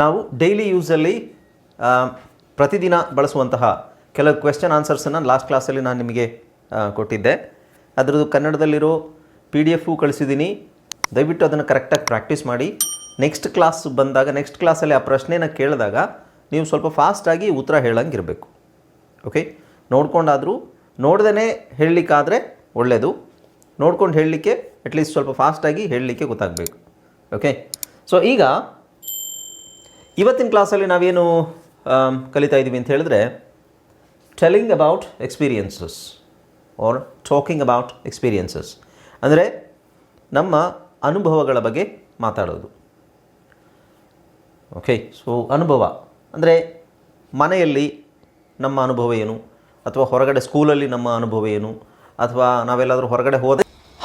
ನಾವು ಡೈಲಿ ಯೂಸಲ್ಲಿ ಪ್ರತಿದಿನ ಬಳಸುವಂತಹ ಕೆಲವು ಕ್ವೆಶ್ಚನ್ ಆನ್ಸರ್ಸನ್ನು ಲಾಸ್ಟ್ ಕ್ಲಾಸಲ್ಲಿ ನಾನು ನಿಮಗೆ ಕೊಟ್ಟಿದ್ದೆ. ಅದರದ್ದು ಕನ್ನಡದಲ್ಲಿರೋ ಪಿ ಡಿ ಎಫು ಕಳಿಸಿದ್ದೀನಿ ದಯವಿಟ್ಟು ಅದನ್ನು ಕರೆಕ್ಟಾಗಿ ಪ್ರಾಕ್ಟೀಸ್ ಮಾಡಿ. ನೆಕ್ಸ್ಟ್ ಕ್ಲಾಸ್ ಬಂದಾಗ ನೆಕ್ಸ್ಟ್ ಕ್ಲಾಸಲ್ಲಿ ಆ ಪ್ರಶ್ನೆನ ಕೇಳಿದಾಗ ನೀವು ಸ್ವಲ್ಪ ಫಾಸ್ಟಾಗಿ ಉತ್ತರ ಹೇಳಂಗಿರಬೇಕು. ಓಕೆ ನೋಡ್ಕೊಂಡಾದರೂ ನೋಡ್ದೇ ಹೇಳಲಿಕ್ಕಾದರೆ ಒಳ್ಳೆಯದು ನೋಡ್ಕೊಂಡು ಹೇಳಲಿಕ್ಕೆ ಅಟ್ಲೀಸ್ಟ್ ಸ್ವಲ್ಪ ಫಾಸ್ಟಾಗಿ ಹೇಳಲಿಕ್ಕೆ ಗೊತ್ತಾಗಬೇಕು. ಓಕೆ ಸೊ ಈಗ ಇವತ್ತಿನ ಕ್ಲಾಸಲ್ಲಿ ನಾವೇನು ಕಲಿತಾ ಇದ್ದೀವಿ ಅಂತ ಹೇಳಿದ್ರೆ telling about experiences are talking about experiences ಅಂದರೆ ನಮ್ಮ ಅನುಭವಗಳ ಬಗ್ಗೆ ಮಾತಾಡೋದು. ಓಕೆ ಸೊ ಅನುಭವ. ಅಂದರೆ ಮನೆಯಲ್ಲಿ ನಮ್ಮ ಅನುಭವ ಏನು? ಅಥವಾ ಹೊರಗಡೆ ಸ್ಕೂಲಲ್ಲಿ ನಮ್ಮ ಅನುಭವ ಏನು? ಅಥವಾ ನಾವೆಲ್ಲಾದರೂ ಹೊರಗಡೆ ಹೋದ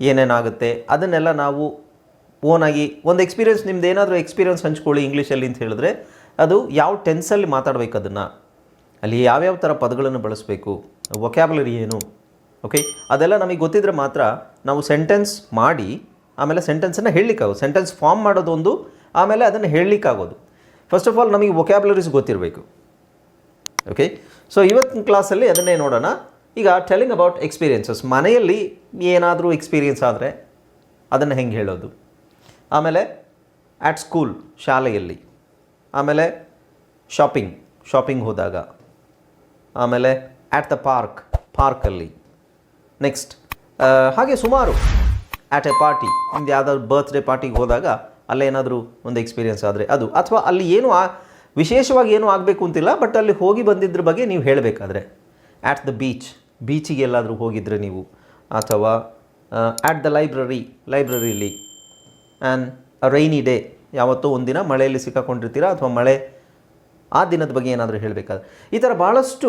ಏನೇನಾಗುತ್ತೆ? ಅದನ್ನೆಲ್ಲ ನಾವು ಓನಾಗಿ ಒಂದು ಎಕ್ಸ್ಪೀರಿಯೆನ್ಸ್ ನಿಮ್ದು ಏನಾದರೂ ಎಕ್ಸ್ಪೀರಿಯನ್ಸ್ ಹಂಚ್ಕೊಳ್ಳಿ ಇಂಗ್ಲೀಷಲ್ಲಿ ಅಂತ ಹೇಳಿದ್ರೆ, ಅದು ಯಾವ ಟೆನ್ಸಲ್ಲಿ ಮಾತಾಡಬೇಕು ಅದನ್ನು? ಅಲ್ಲಿ ಯಾವ್ಯಾವ ಥರ ಪದಗಳನ್ನು ಬಳಸಬೇಕು? ವೊಕ್ಯಾಬುಲರಿ ಏನು? ಓಕೆ ಅದೆಲ್ಲ ನಮಗೆ ಗೊತ್ತಿದ್ರೆ ಮಾತ್ರ ನಾವು ಸೆಂಟೆನ್ಸ್ ಮಾಡಿ, ಆಮೇಲೆ ಸೆಂಟೆನ್ಸನ್ನು ಹೇಳಲಿಕ್ಕಾಗೋದು. ಸೆಂಟೆನ್ಸ್ ಫಾರ್ಮ್ ಮಾಡೋದೊಂದು ಆಮೇಲೆ ಅದನ್ನು ಹೇಳಲಿಕ್ಕಾಗೋದು. ಫಸ್ಟ್ ಆಫ್ ಆಲ್ ನಮಗೆ ವೊಕ್ಯಾಬ್ಯುಲರೀಸ್ ಗೊತ್ತಿರಬೇಕು. ಓಕೆ ಸೊ ಇವತ್ತಿನ ಕ್ಲಾಸಲ್ಲಿ ಅದನ್ನೇ ನೋಡೋಣ. ಈಗ ಟೆಲಿಂಗ್ ಅಬೌಟ್ ಎಕ್ಸ್ಪೀರಿಯೆನ್ಸಸ್ ಮನೆಯಲ್ಲಿ ಏನಾದರೂ ಎಕ್ಸ್ಪೀರಿಯೆನ್ಸ್ ಆದರೆ ಅದನ್ನು ಹೆಂಗೆ ಹೇಳೋದು? ಆಮೇಲೆ ಆ್ಯಟ್ ಸ್ಕೂಲ್ ಶಾಲೆಯಲ್ಲಿ. ಆಮೇಲೆ ಶಾಪಿಂಗ್ ಶಾಪಿಂಗ್ ಹೋದಾಗ. ಆಮೇಲೆ ಆ್ಯಟ್ ದ ಪಾರ್ಕ್ ಪಾರ್ಕಲ್ಲಿ ನೆಕ್ಸ್ಟ್ ಹಾಗೆ ಸುಮಾರು ಆ್ಯಟ್ ಎ ಪಾರ್ಟಿ ಒಂದು ಯಾವುದಾದ್ರು ಬರ್ತ್ಡೇ ಪಾರ್ಟಿಗೆ ಹೋದಾಗ ಅಲ್ಲೇನಾದರೂ ಒಂದು ಎಕ್ಸ್ಪೀರಿಯನ್ಸ್ ಆದರೆ ಅದು. ಅಥವಾ ಅಲ್ಲಿ ಏನು ಆ, ವಿಶೇಷವಾಗಿ ಏನೂ ಆಗಬೇಕು ಅಂತಿಲ್ಲ ಬಟ್ ಅಲ್ಲಿ ಹೋಗಿ ಬಂದಿದ್ರ ಬಗ್ಗೆ ನೀವು ಹೇಳಬೇಕಾದ್ರೆ. ಆ್ಯಟ್ ದ ಬೀಚ್ ಬೀಚಿಗೆ ಎಲ್ಲಾದರೂ ಹೋಗಿದ್ರೆ ನೀವು, ಅಥವಾ ಆ್ಯಟ್ ದ ಲೈಬ್ರರಿ ಲೈಬ್ರರಿಲಿ ಆ್ಯಂಡ್ ಅ ರೈನಿ ಡೇ ಯಾವತ್ತೋ ಒಂದಿನ ಮಳೆಯಲ್ಲಿ ಸಿಕ್ಕಾಕೊಂಡಿರ್ತೀರಾ, ಅಥವಾ ಮಳೆ ಆ ದಿನದ ಬಗ್ಗೆ ಏನಾದರೂ ಹೇಳಬೇಕಾದ್ರೆ. ಈ ಥರ ಭಾಳಷ್ಟು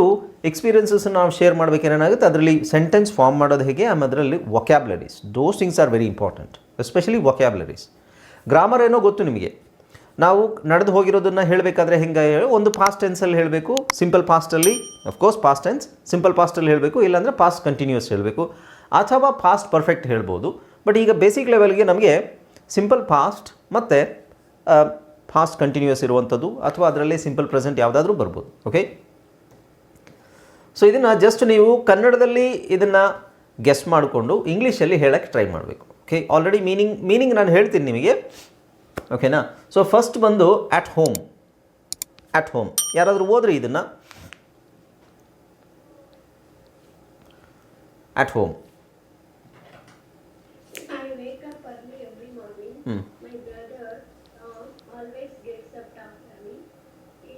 ಎಕ್ಸ್ಪೀರಿಯನ್ಸಸ್ ನಾವು ಶೇರ್ ಮಾಡಬೇಕೇನಾಗುತ್ತೆ ಅದರಲ್ಲಿ ಸೆಂಟೆನ್ಸ್ ಫಾರ್ಮ್ ಮಾಡೋದು ಹೇಗೆ ಆಮೇಲೆ ಅದರಲ್ಲಿ vocabularies those things are very important especially vocabularies grammar ಏನೋ ಗೊತ್ತು ನಿಮಗೆ. ನಾವು ನಡೆದು ಹೋಗಿರೋದನ್ನು ಹೇಳಬೇಕಾದ್ರೆ ಹೆಂಗೆ ಹೇಳಿ, ಒಂದು ಪಾಸ್ಟ್ ಟೆನ್ಸಲ್ಲಿ ಹೇಳಬೇಕು simple ಪಾಸ್ಟಲ್ಲಿ of course past tense simple ಪಾಸ್ಟಲ್ಲಿ ಹೇಳಬೇಕು, ಇಲ್ಲಾಂದರೆ ಪಾಸ್ಟ್ ಕಂಟಿನ್ಯೂಸ್ ಹೇಳಬೇಕು. ಅಥವಾ ಪಾಸ್ಟ್ ಪರ್ಫೆಕ್ಟ್ ಹೇಳ್ಬೋದು. ಬಟ್ ಈಗ ಬೇಸಿಕ್ ಲೆವೆಲ್ಗೆ ನಮಗೆ ಸಿಂಪಲ್ ಪಾಸ್ಟ್ ಮತ್ತು ಪಾಸ್ಟ್ ಕಂಟಿನ್ಯೂಸ್ ಇರುವಂಥದ್ದು ಅಥವಾ ಅದರಲ್ಲಿ ಸಿಂಪಲ್ ಪ್ರೆಸೆಂಟ್ ಯಾವುದಾದ್ರೂ ಬರ್ಬೋದು ಓಕೆ ಸೊ ಇದನ್ನು ಜಸ್ಟ್ ನೀವು ಕನ್ನಡದಲ್ಲಿ ಇದನ್ನು ಗೆಸ್ಟ್ ಮಾಡಿಕೊಂಡು ಇಂಗ್ಲೀಷಲ್ಲಿ ಹೇಳೋಕ್ಕೆ ಟ್ರೈ ಮಾಡಬೇಕು ಓಕೆ ಆಲ್ರೆಡಿ ಮೀನಿಂಗ್ ಮೀನಿಂಗ್ ನಾನು ಹೇಳ್ತೀನಿ ನಿಮಗೆ. ಓಕೆನಾ ಸೊ ಫಸ್ಟ್ ಬಂದು ಅಟ್ ಹೋಮ್ ಅಟ್ ಹೋಮ್ ಯಾರಾದರೂ ಓದ್ರಿ ಇದನ್ನು? At home I wake up early every morning. Hmm. My brother uh, always gets up after me. He,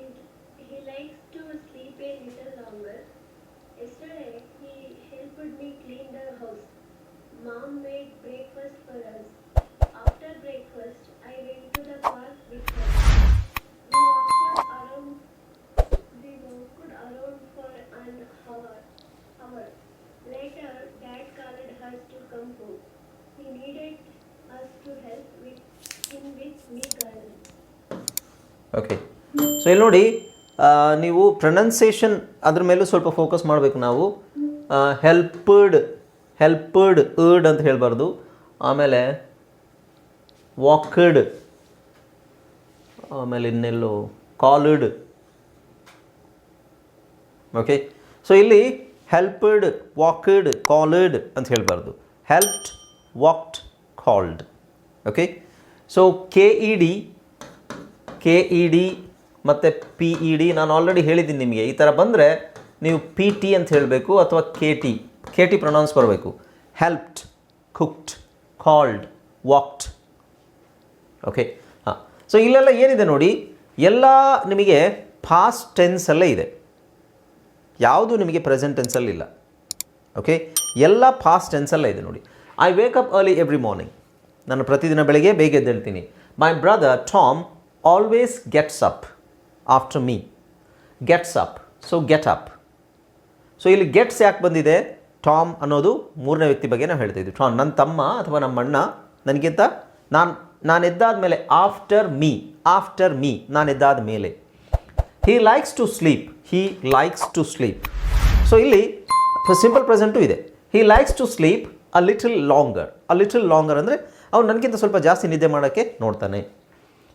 he likes to sleep a little longer. Yesterday, he helped me clean the house. Mom made breakfast for us. After breakfast, I went to the park with her. We walked around. We walked around for an hour. hour. Later, Dad called us to come home. He needed us to help with him with me garden. Okay so ಇಲ್ಲಿ ನೋಡಿ ನೀವು pronunciation ಅದ್ರ ಮೇಲೂ ಸ್ವಲ್ಪ focus ಮಾಡಬೇಕು ನಾವು. Helped ಹೆಲ್ಪಡ್ card ಅಂತ ಹೇಳಬಾರ್ದು. ಆಮೇಲೆ ವಾಕಡ್ ಆಮೇಲೆ ಇನ್ನೆಲ್ಲೋ ಕಾಲ್ಡ್ ಓಕೆ ಸೊ ಇಲ್ಲಿ ಹೆಲ್ಪ್ಡ್ ವಾಕಡ್ ಕಾಲ್ಡ್ ಅಂತ ಹೇಳಬಾರ್ದು. Helped walked called okay so K E D K E D ಮತ್ತು ಪಿ ಇ ಡಿ ನಾನು ಆಲ್ರೆಡಿ ಹೇಳಿದ್ದೀನಿ ನಿಮಗೆ. ಈ ಥರ ಬಂದರೆ ನೀವು ಪಿ ಟಿ ಅಂತ ಹೇಳಬೇಕು ಅಥವಾ K T K T pronounce ಬರಬೇಕು. Helped cooked called walked okay ಹಾಂ. ಸೊ ಇಲ್ಲೆಲ್ಲ ಏನಿದೆ ನೋಡಿ? ಎಲ್ಲ ನಿಮಗೆ ಪಾಸ್ಟ್ ಟೆನ್ಸಲ್ಲೇ ಇದೆ. ಯಾವುದು ನಿಮಗೆ ಪ್ರೆಸೆಂಟ್ ಟೆನ್ಸಲ್ಲಿ ಇಲ್ಲ. ಓಕೆ ಎಲ್ಲ ಪಾಸ್ಟ್ ಟೆನ್ಸಲ್ಲೇ ಇದೆ ನೋಡಿ. I wake up early every morning ನಾನು ಪ್ರತಿದಿನ ಬೆಳಗ್ಗೆ ಬೇಗ ಎದ್ದೇಳ್ತೀನಿ. My brother Tom always gets up after me. Gets up. So get up so ಇಲ್ಲಿ ಗೆಟ್ಸ್ ಯಾಕೆ ಬಂದಿದೆ? ಟಾಮ್ ಅನ್ನೋದು ಮೂರನೇ ವ್ಯಕ್ತಿ ಬಗ್ಗೆ ನಾವು ಹೇಳ್ತಾ ಇದ್ವಿ. ಟಾಮ್ ನನ್ನ ತಮ್ಮ ಅಥವಾ ನಮ್ಮ ಅಣ್ಣ, ನನಗಿಂತ ನಾನು ನಾನು ಎದ್ದಾದ ಮೇಲೆ ಆಫ್ಟರ್ ಮೀ ಆಫ್ಟರ್ ಮೀ ನಾನು ಎದ್ದಾದ ಮೇಲೆ. He likes to sleep he likes to sleep so ಇಲ್ಲಿ ಸಿಂಪಲ್ ಪ್ರೆಸೆಂಟು ಇದೆ. He likes to sleep a little longer a little longer ಅಂದರೆ ಅವ್ನು ನನಗಿಂತ ಸ್ವಲ್ಪ ಜಾಸ್ತಿ ನಿದ್ದೆ ಮಾಡೋಕ್ಕೆ ನೋಡ್ತಾನೆ.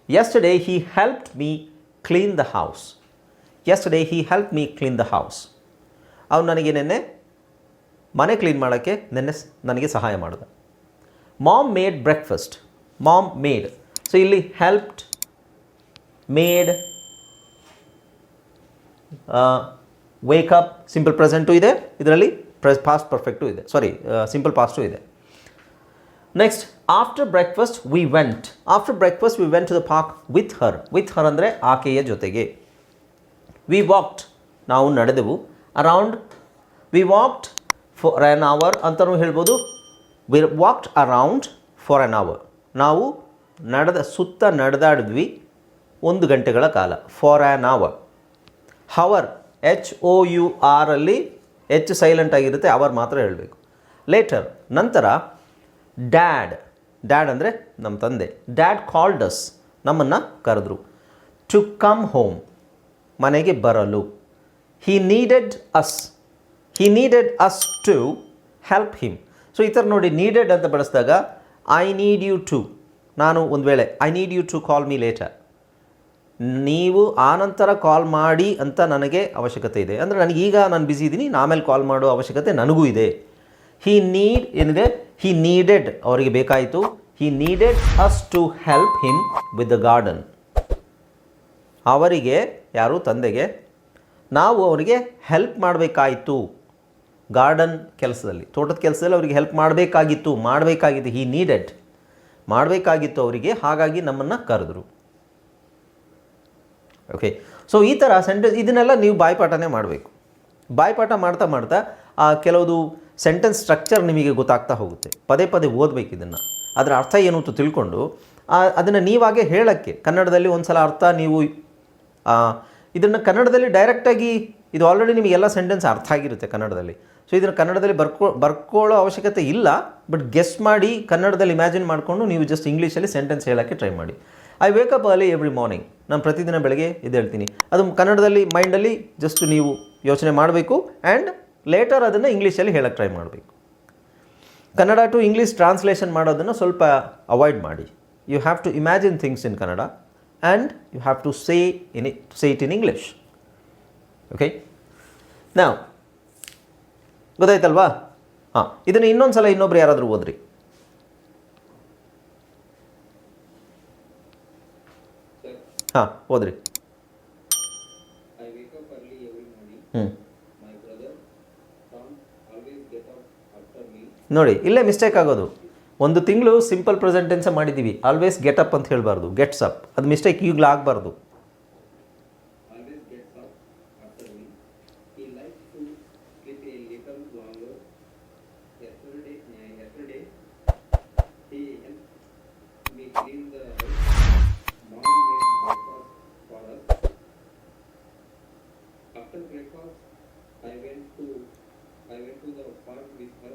Yesterday he help me clean the house yesterday he help me clean the house ಅವ್ನು ನನಗೆ ನಿನ್ನೆ ಮನೆ ಕ್ಲೀನ್ ಮಾಡೋಕ್ಕೆ ನಿನ್ನೆ ನನಗೆ ಸಹಾಯ ಮಾಡಿದ. Mom made breakfast mom made so ಇಲ್ಲಿ helped made wake up simple present ಇದೆ. ಇದರಲ್ಲಿ ಪ್ರೆಸ್ ಪಾಸ್ಟ್ ಪರ್ಫೆಕ್ಟು ಇದೆ. ಸಾರಿ ಸಿಂಪಲ್ ಪಾಸ್ಟು ಇದೆ. Next after breakfast we went after breakfast we went to the park with her with her ಅಂದರೆ ಆಕೆಯ ಜೊತೆಗೆ. We walked ನಾವು ನಡೆದೆವು. Around we walked for an hour ಅಂತಲೂ ಹೇಳ್ಬೋದು. We walked around for an hour ನಾವು ನಡೆದ, ಸುತ್ತ ನಡೆದಾಡಿದ್ವಿ ಒಂದು ಗಂಟೆಗಳ ಕಾಲ. For an hour hour H O U ಆರಲ್ಲಿ ಎಚ್ ಸೈಲೆಂಟ್ ಆಗಿರುತ್ತೆ. ಅವರ್ ಮಾತ್ರ ಹೇಳಬೇಕು. ಲೇಟರ್ ನಂತರ ಡ್ಯಾಡ್ ಡ್ಯಾಡ್ ಅಂದರೆ ನಮ್ಮ ತಂದೆ. ಡ್ಯಾಡ್ ಕಾಲ್ಡ್ ಅಸ್ ನಮ್ಮನ್ನು ಕರೆದ್ರು. ಟು ಕಮ್ ಹೋಮ್ ಮನೆಗೆ ಬರಲು. He needed us he needed us to help him so ಈ ಥರ ನೋಡಿ ನೀಡೆಡ್ ಅಂತ ಬಳಸಿದಾಗ ಐ ನೀಡ್ ಯು ಟು ನಾನು ಒಂದು ವೇಳೆ I need you to call me later ನೀವು ಆನಂತರ ಕಾಲ್ ಮಾಡಿ ಅಂತ ನನಗೆ ಅವಶ್ಯಕತೆ ಇದೆ. ಅಂದರೆ ನನಗೀಗ ನಾನು ಬ್ಯುಸಿ ಇದ್ದೀನಿ ಆಮೇಲೆ ಕಾಲ್ ಮಾಡೋ ಅವಶ್ಯಕತೆ ನನಗೂ ಇದೆ. ಹಿ ನೀಡ್ ಏನಿದೆ? ಹಿ ನೀಡೆಡ್ ಅವರಿಗೆ ಬೇಕಾಯಿತು he needed us to help him with the garden ಅವರಿಗೆ, ಯಾರು? ತಂದೆಗೆ. ನಾವು ಅವರಿಗೆ ಹೆಲ್ಪ್ ಮಾಡಬೇಕಾಯಿತು ಗಾರ್ಡನ್ ಕೆಲಸದಲ್ಲಿ. ತೋಟದ ಕೆಲಸದಲ್ಲಿ ಅವರಿಗೆ ಹೆಲ್ಪ್ ಮಾಡಬೇಕಾಗಿತ್ತು ಮಾಡಬೇಕಾಗಿತ್ತು ಹಿ ನೀಡೆಡ್ ಮಾಡಬೇಕಾಗಿತ್ತು ಅವರಿಗೆ, ಹಾಗಾಗಿ ನಮ್ಮನ್ನು ಕರೆದ್ರು. ಓಕೆ ಸೊ ಈ ಥರ ಸೆಂಟೆನ್ಸ್ ಇದನ್ನೆಲ್ಲ ನೀವು ಬಾಯ್ಪಾಠನೇ ಮಾಡಬೇಕು. ಬಾಯ್ಪಾಠ ಮಾಡ್ತಾ ಮಾಡ್ತಾ ಕೆಲವುದು ಸೆಂಟೆನ್ಸ್ ಸ್ಟ್ರಕ್ಚರ್ ನಿಮಗೆ ಗೊತ್ತಾಗ್ತಾ ಹೋಗುತ್ತೆ. ಪದೇ ಪದೇ ಓದಬೇಕು ಇದನ್ನು. ಅದರ ಅರ್ಥ ಏನು ಅಂತ ತಿಳ್ಕೊಂಡು ಅದನ್ನು ನೀವಾಗೆ ಹೇಳೋಕ್ಕೆ, ಕನ್ನಡದಲ್ಲಿ ಒಂದು ಸಲ ಅರ್ಥ ನೀವು ಇದನ್ನು ಕನ್ನಡದಲ್ಲಿ ಡೈರೆಕ್ಟಾಗಿ ಇದು ಆಲ್ರೆಡಿ ನಿಮಗೆಲ್ಲ ಸೆಂಟೆನ್ಸ್ ಅರ್ಥ ಆಗಿರುತ್ತೆ ಕನ್ನಡದಲ್ಲಿ. ಸೊ ಇದನ್ನು ಕನ್ನಡದಲ್ಲಿ ಬರ್ಕೊ, ಬರ್ಕೊಳ್ಳೋ ಅವಶ್ಯಕತೆ ಇಲ್ಲ ಬಟ್ ಗೆಸ್ಟ್ ಮಾಡಿ ಕನ್ನಡದಲ್ಲಿ ಇಮ್ಯಾಜಿನ್ ಮಾಡಿಕೊಂಡು ನೀವು ಜಸ್ಟ್ ಇಂಗ್ಲೀಷಲ್ಲಿ ಸೆಂಟೆನ್ಸ್ ಹೇಳೋಕ್ಕೆ ಟ್ರೈ ಮಾಡಿ. I wake up early every morning ನಾನು ಪ್ರತಿದಿನ ಬೆಳಗ್ಗೆ ಇದು ಹೇಳ್ತೀನಿ ಅದು ಕನ್ನಡದಲ್ಲಿ ಮೈಂಡಲ್ಲಿ ಜಸ್ಟ್ ನೀವು ಯೋಚನೆ ಮಾಡಬೇಕು ಆ್ಯಂಡ್ ಲೇಟರ್ ಅದನ್ನು ಇಂಗ್ಲೀಷಲ್ಲಿ ಹೇಳಕ್ಕೆ ಟ್ರೈ ಮಾಡಬೇಕು. ಕನ್ನಡ ಟು ಇಂಗ್ಲೀಷ್ ಟ್ರಾನ್ಸ್ಲೇಷನ್ ಮಾಡೋದನ್ನು ಸ್ವಲ್ಪ ಅವಾಯ್ಡ್ ಮಾಡಿ. You have to imagine things in Kannada and you have to say in say it in English okay ನಾವು ಗೊತ್ತಾಯ್ತಲ್ವಾ? ಹಾಂ ಇದನ್ನು ಇನ್ನೊಂದು ಸಲ ಇನ್ನೊಬ್ರು ಯಾರಾದರೂ ಓದ್ರಿ. ಹಾಂ ಓದ್ರಿ. ಹ್ಞೂ My brother Tom always get up after me. ನೋಡಿ, ಇಲ್ಲೇ ಮಿಸ್ಟೇಕ್ ಆಗೋದು. ಒಂದು ತಿಂಗಳು ಸಿಂಪಲ್ ಪ್ರೆಸೆಂಟೆನ್ಸ್ ಮಾಡಿದ್ದೀವಿ ಆಲ್ವೇಸ್ ಗೆಟ್ ಅಪ್ ಅಂತ ಹೇಳಬಾರ್ದು. ಗೆಟ್ಸ್ ಅಪ್ ಅದು ಮಿಸ್ಟೇಕ್ ಈಗಲೂ ಆಗಬಾರ್ದು. I went to the park with her.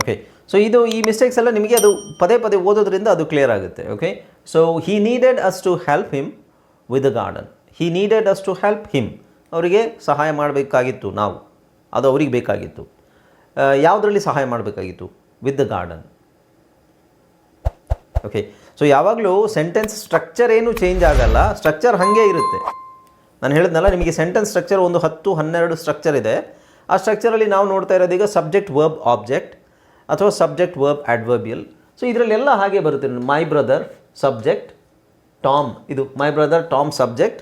Okay so ಇದು ಈ ಮಿಸ್ಟೇಕ್ಸ್ ಎಲ್ಲ ನಿಮಗೆ ಅದು ಪದೇ ಪದೇ ಓದೋದ್ರಿಂದ ಅದು ಕ್ಲಿಯರ್ ಆಗುತ್ತೆ. Okay so he needed us to help him with garden he needed us to help him ಅವರಿಗೆ ಸಹಾಯ ಮಾಡಬೇಕಾಗಿತ್ತು ನಾವು. ಅದು ಅವರಿಗೆ ಬೇಕಾಗಿತ್ತು. ಯಾವುದರಲ್ಲಿ ಸಹಾಯ ಮಾಡಬೇಕಾಗಿತ್ತು? With the garden okay so ಯಾವಾಗಲೂ ಸೆಂಟೆನ್ಸ್ ಸ್ಟ್ರಕ್ಚರ್ ಏನು ಚೇಂಜ್ ಆಗಲ್ಲ. ಸ್ಟ್ರಕ್ಚರ್ ಹಾಗೆ ಇರುತ್ತೆ. ನಾನು ಹೇಳಿದ್ನಲ್ಲ, ನಿಮಗೆ ಸೆಂಟೆನ್ಸ್ ಸ್ಟ್ರಕ್ಚರ್ ಒಂದು ಹತ್ತು ಹನ್ನೆರಡು ಸ್ಟ್ರಕ್ಚರ್ ಇದೆ. ಆ ಸ್ಟ್ರಕ್ಚರಲ್ಲಿ ನಾವು ನೋಡ್ತಾ ಇರೋದೀಗ ಸಬ್ಜೆಕ್ಟ್ ವರ್ಬ್ ಆಬ್ಜೆಕ್ಟ್ ಅಥವಾ ಸಬ್ಜೆಕ್ಟ್ ವರ್ಬ್ ಆಡ್ವರ್ಬಿಯಲ್ ಸೊ ಇದರಲ್ಲೆಲ್ಲ ಹಾಗೆ ಬರುತ್ತೆ. ಮೈ ಬ್ರದರ್ ಸಬ್ಜೆಕ್ಟ್ ಟಾಮ್ ಇದು my brother Tom subject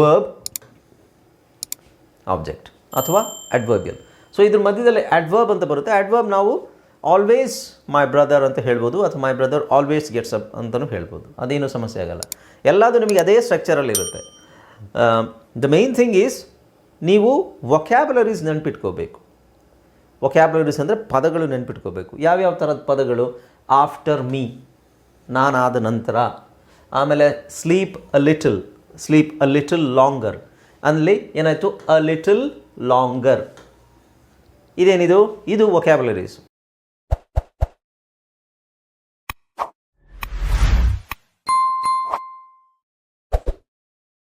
verb object ಅಥವಾ ಅಡ್ವರ್ಬಿಯಲ್ ಸೊ ಇದ್ರ ಮಧ್ಯದಲ್ಲಿ ಅಡ್ವರ್ಬ್ ಅಂತ ಬರುತ್ತೆ. ಅಡ್ವರ್ಬ್ ನಾವು ಆಲ್ವೇಸ್ ಮೈ ಬ್ರದರ್ ಅಂತ ಹೇಳ್ಬೋದು, ಅಥವಾ my brother always gets up ಅಂತಲೂ ಹೇಳ್ಬೋದು. ಅದೇನು ಸಮಸ್ಯೆ ಆಗಲ್ಲ. ಎಲ್ಲದು ನಿಮಗೆ ಅದೇ ಸ್ಟ್ರಕ್ಚರಲ್ಲಿ ಇರುತ್ತೆ. ದ ಮೇನ್ ಥಿಂಗ್ ಈಸ್ ನೀವು ವೊಕ್ಯಾಬುಲರೀಸ್ ನೆನ್ಪಿಟ್ಕೋಬೇಕು. ವೊಕ್ಯಾಬುಲರೀಸ್ ಅಂದರೆ ಪದಗಳು ನೆನ್ಪಿಟ್ಕೋಬೇಕು. ಯಾವ್ಯಾವ ಥರದ ಪದಗಳು? ಆಫ್ಟರ್ ಮೀ ನಾನಾದ ನಂತರ. ಆಮೇಲೆ sleep a little sleep a little longer ಅಲ್ಲಿ ಏನಾಯಿತು? ಅ ಲಿಟಲ್ ಲಾಂಗರ್ ಇದೇನಿದು? ಇದು ವೊಕ್ಯಾಬುಲರೀಸ್